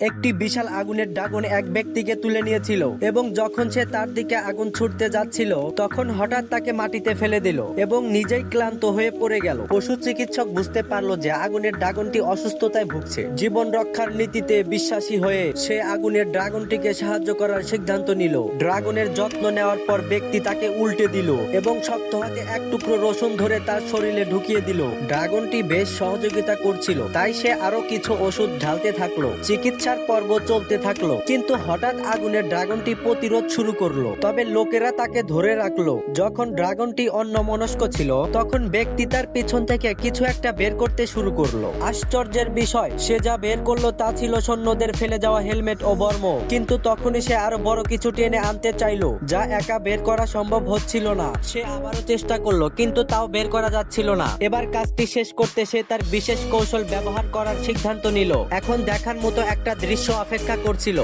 একটি বিশাল আগুনের ড্রাগন এক ব্যক্তিকে তুলে নিয়েছিল এবং যখন সে তার দিকে আগুন ছুটতে যাচ্ছিল, তখন হঠাৎ তাকে মাটিতে ফেলে দিল এবং নিজেই ক্লান্ত হয়ে পড়ে গেল। পশু চিকিৎসক বুঝতে পারল যে আগুনের ড্রাগনটি অসুস্থতায় ভুগছে। জীবন রক্ষার নীতিতে বিশ্বাসী হয়ে সে আগুনের ড্রাগনটিকে সাহায্য করার সিদ্ধান্ত নিল। ড্রাগনের যত্ন নেওয়ার পর ব্যক্তি তাকে উল্টে দিল এবং শক্ত হাতে এক টুকরো রসুন ধরে তার শরীরে ঢুকিয়ে দিল। ড্রাগনটি বেশ সহযোগিতা করছিল, তাই সে আরও কিছু ওষুধ ঢালতে থাকল। চিকিৎসার পর্ব চলতে থাকল। কিন্তু হঠাৎ আগুনের ড্রাগনটি প্রতিরোধ শুরু করল। তবে লোকেরা তাকে ধরে রাখল। যখন ড্রাগনটি অন্যমনস্ক ছিল, তখন ব্যক্তি তার পিছন থেকে কিছু একটা বের করতে শুরু করল। আশ্চর্যের বিষয়, সে যা বের করল তা ছিল সৈন্যদের ফেলে যাওয়া হেলমেট ও বর্ম। কিন্তু তখনই সে আরও বড় কিছু টেনে আনতে চাইলো, যা একা বের করা সম্ভব হচ্ছিল না। সে আবারও চেষ্টা করল, কিন্তু তাও বের করা যাচ্ছিল না। এবার কাজটি শেষ করতে সে তার বিশেষ কৌশল ব্যবহার করার সিদ্ধান্ত নিল। এখন দেখার মতো একটা দৃশ্য অপেক্ষা করছিল।